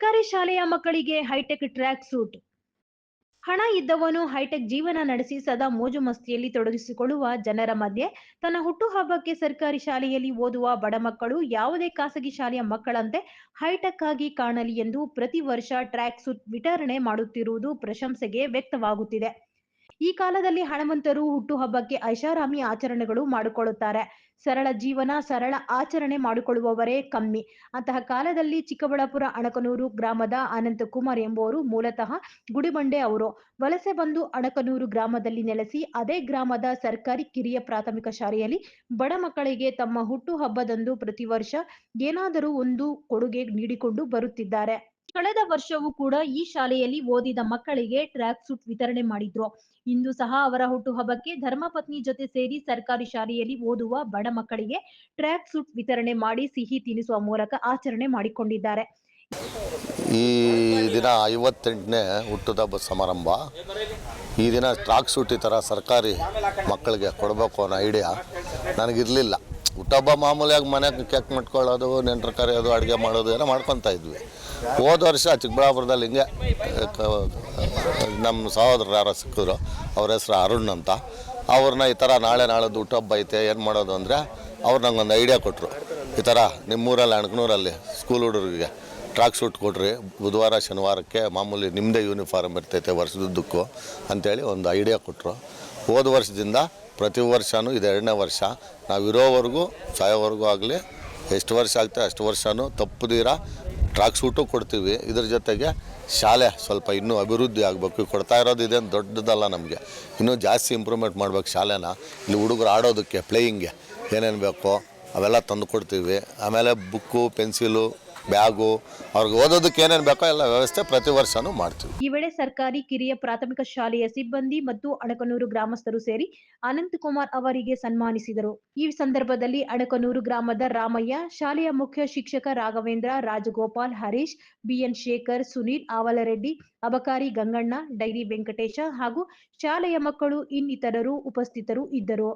ಸರ್ಕಾರಿ ಶಾಲೆಯ ಮಕ್ಕಳಿಗೆ ಹೈಟೆಕ್ ಟ್ರ್ಯಾಕ್ ಸೂಟ್. ಹಣ ಇದ್ದವನು ಹೈಟೆಕ್ ಜೀವನ ನಡೆಸಿ ಸದಾ ಮೋಜು ಮಸ್ತಿಯಲ್ಲಿ ತೊಡಗಿಸಿಕೊಳ್ಳುವ ಜನರ ಮಧ್ಯೆ ತನ್ನ ಹುಟ್ಟುಹಬ್ಬಕ್ಕೆ ಸರ್ಕಾರಿ ಶಾಲೆಯಲ್ಲಿ ಓದುವ ಬಡ ಮಕ್ಕಳು ಯಾವುದೇ ಖಾಸಗಿ ಶಾಲೆಯ ಮಕ್ಕಳಂತೆ ಹೈಟೆಕ್ ಆಗಿ ಕಾಣಲಿ ಎಂದು ಪ್ರತಿ ವರ್ಷ ಟ್ರ್ಯಾಕ್ ಸೂಟ್ ವಿತರಣೆ ಮಾಡುತ್ತಿರುವುದು ಪ್ರಶಂಸೆಗೆ ವ್ಯಕ್ತವಾಗುತ್ತಿದೆ. ಈ ಕಾಲದಲ್ಲಿ ಹಣವಂತರು ಹುಟ್ಟುಹಬ್ಬಕ್ಕೆ ಐಷಾರಾಮಿ ಆಚರಣೆಗಳು ಮಾಡಿಕೊಳ್ಳುತ್ತಾರೆ. ಸರಳ ಜೀವನ, ಸರಳ ಆಚರಣೆ ಮಾಡಿಕೊಳ್ಳುವವರೇ ಕಮ್ಮಿ. ಅಂತಹ ಕಾಲದಲ್ಲಿ ಚಿಕ್ಕಬಳ್ಳಾಪುರ, ಅಣಕನೂರು ಗ್ರಾಮದ ಅನಂತಕುಮಾರ್ ಎಂಬುವರು ಮೂಲತಃ ಗುಡಿಬಂಡೆ ಅವರು. ವಲಸೆ ಬಂದು ಅಣಕನೂರು ಗ್ರಾಮದಲ್ಲಿ ನೆಲೆಸಿ, ಅದೇ ಗ್ರಾಮದ ಸರ್ಕಾರಿ ಕಿರಿಯ ಪ್ರಾಥಮಿಕ ಶಾಲೆಯಲ್ಲಿ ಬಡ ಮಕ್ಕಳಿಗೆ ತಮ್ಮ ಹುಟ್ಟುಹಬ್ಬದಂದು ಪ್ರತಿ ವರ್ಷ ಏನಾದರೂ ಒಂದು ಕೊಡುಗೆ ನೀಡಿಕೊಂಡು ಬರುತ್ತಿದ್ದಾರೆ. ಕಳೆದ ವರ್ಷವೂ ಕೂಡ ಈ ಶಾಲೆಯಲ್ಲಿ ಓದಿದ ಮಕ್ಕಳಿಗೆ ಟ್ರ್ಯಾಕ್ ಸೂಟ್ ವಿತರಣೆ ಮಾಡಿದ್ರು. ಇಂದು ಸಹ ಅವರ ಹುಟ್ಟುಹಬ್ಬಕ್ಕೆ ಧರ್ಮಪತ್ನಿ ಜೊತೆ ಸೇರಿ ಸರ್ಕಾರಿ ಶಾಲೆಯಲ್ಲಿ ಓದುವ ಬಡ ಮಕ್ಕಳಿಗೆ ಟ್ರ್ಯಾಕ್ ಸೂಟ್ ವಿತರಣೆ ಮಾಡಿ ಸಿಹಿ ತಿನ್ನಿಸುವ ಮೂಲಕ ಆಚರಣೆ ಮಾಡಿಕೊಂಡಿದ್ದಾರೆ. ಈ ದಿನ ಐವತ್ತೆಂಟನೇ ಹುಟ್ಟುಹಬ್ಬ ಸಮಾರಂಭ. ಈ ದಿನ ಟ್ರಾಕ್ ಸೂಟ್ ಈ ಥರ ಸರ್ಕಾರಿ ಮಕ್ಕಳಿಗೆ ಕೊಡಬೇಕು ಅನ್ನೋ ಐಡಿಯಾ ನನಗಿರಲಿಲ್ಲ. ಹುಟ್ಟುಹಬ್ಬ ಮಾಮೂಲಿಯಾಗಿ ಮನೆಗೆ ಕೆಕ್ ಮಟ್ಕೊಳ್ಳೋದು, ನೆಂಟರು ಕರೆಯೋದು, ಅಡುಗೆ ಮಾಡೋದು, ಏನೋ ಮಾಡ್ಕೊತಾ ಇದ್ವಿ. ಹೋದ ವರ್ಷ ಚಿಕ್ಕಬಳ್ಳಾಪುರದಲ್ಲಿ ಹಿಂಗೆ ನಮ್ಮ ಸಹೋದರರು ಯಾರೋ ಸಿಕ್ಕಿದ್ರು, ಅವ್ರ ಹೆಸ್ರು ಅರುಣ್ ಅಂತ. ಅವ್ರನ್ನ ಈ ಥರ ನಾಳೆ ನಾಳೆದು ಹಬ್ಬ ಐತೆ, ಏನು ಮಾಡೋದು ಅಂದರೆ ಅವ್ರು ನಂಗೊಂದು ಐಡಿಯಾ ಕೊಟ್ಟರು ಈ ಥರ ನಿಮ್ಮೂರಲ್ಲಿ, ಅಣಕನೂರಲ್ಲಿ ಸ್ಕೂಲ್ ಹುಡುಗರಿಗೆ ಟ್ರಾಕ್ ಸೂಟ್ ಕೊಡ್ರಿ. ಬುಧವಾರ, ಶನಿವಾರಕ್ಕೆ ಮಾಮೂಲಿ ನಿಮ್ಮದೇ ಯೂನಿಫಾರ್ಮ್ ಇರ್ತೈತೆ ವರ್ಷದುದ್ದಕ್ಕೂ ಅಂಥೇಳಿ ಒಂದು ಐಡಿಯಾ ಕೊಟ್ಟರು ಹೋದ ವರ್ಷದಿಂದ ಪ್ರತಿ ವರ್ಷವೂ ಇದು ಎರಡನೇ ವರ್ಷ. ನಾವು ಇರೋವರೆಗೂ, ಸಾಯೋವರೆಗೂ ಆಗಲಿ ಎಷ್ಟು ವರ್ಷ ಆಗ್ತದೆ ಅಷ್ಟು ವರ್ಷವೂ ತಪ್ಪದಿರ ಟ್ರಾಕ್ ಸೂಟು ಕೊಡ್ತೀವಿ. ಇದ್ರ ಜೊತೆಗೆ ಶಾಲೆ ಸ್ವಲ್ಪ ಇನ್ನೂ ಅಭಿವೃದ್ಧಿ ಆಗಬೇಕು. ಕೊಡ್ತಾ ಇರೋದು ಇದೇನು ದೊಡ್ಡದಲ್ಲ ನಮಗೆ. ಇನ್ನೂ ಜಾಸ್ತಿ ಇಂಪ್ರೂವ್ಮೆಂಟ್ ಮಾಡ್ಬೇಕು ಶಾಲೆನ. ಇಲ್ಲಿ ಹುಡುಗರು ಆಡೋದಕ್ಕೆ ಪ್ಲೇಯಿಂಗ್ಗೆ ಏನೇನು ಬೇಕೋ ಅವೆಲ್ಲ ತಂದು ಕೊಡ್ತೀವಿ. ಆಮೇಲೆ ಬುಕ್ಕು ಪೆನ್ಸಿಲು ಬ್ಯಾಗು, ಅವ್ರಿಗೆ ಓದೋದಕ್ಕೆ ಏನೇನು ಬೇಕೋ ಎಲ್ಲ ವ್ಯವಸ್ಥೆ ಪ್ರತಿ ವರ್ಷನೂ ಮಾಡ್ತೀವಿ. ಈ ವೇಳೆ ಸರ್ಕಾರಿ ಕಿರಿಯ ಪ್ರಾಥಮಿಕ ಶಾಲೆಯ ಸಿಬ್ಬಂದಿ ಮತ್ತು ಅಣಕನೂರು ಗ್ರಾಮಸ್ಥರು ಸೇರಿ ಅನಂತಕುಮಾರ್ ಅವರಿಗೆ ಸನ್ಮಾನಿಸಿದರು. ಈ ಸಂದರ್ಭದಲ್ಲಿ ಅಣಕನೂರು ಗ್ರಾಮದ ರಾಮಯ್ಯ, ಶಾಲೆಯ ಮುಖ್ಯ ಶಿಕ್ಷಕ ರಾಘವೇಂದ್ರ, ರಾಜಗೋಪಾಲ್ ಹರೀಶ್, ಬಿಎನ್ ಶೇಖರ್, ಸುನೀಲ್ ಆವಲರೆಡ್ಡಿ, ಅಬಕಾರಿ ಗಂಗಣ್ಣ, ಡೈರಿ ವೆಂಕಟೇಶ ಹಾಗೂ ಶಾಲೆಯ ಮಕ್ಕಳು ಇನ್ನಿತರರು ಉಪಸ್ಥಿತರು ಇದ್ದರು.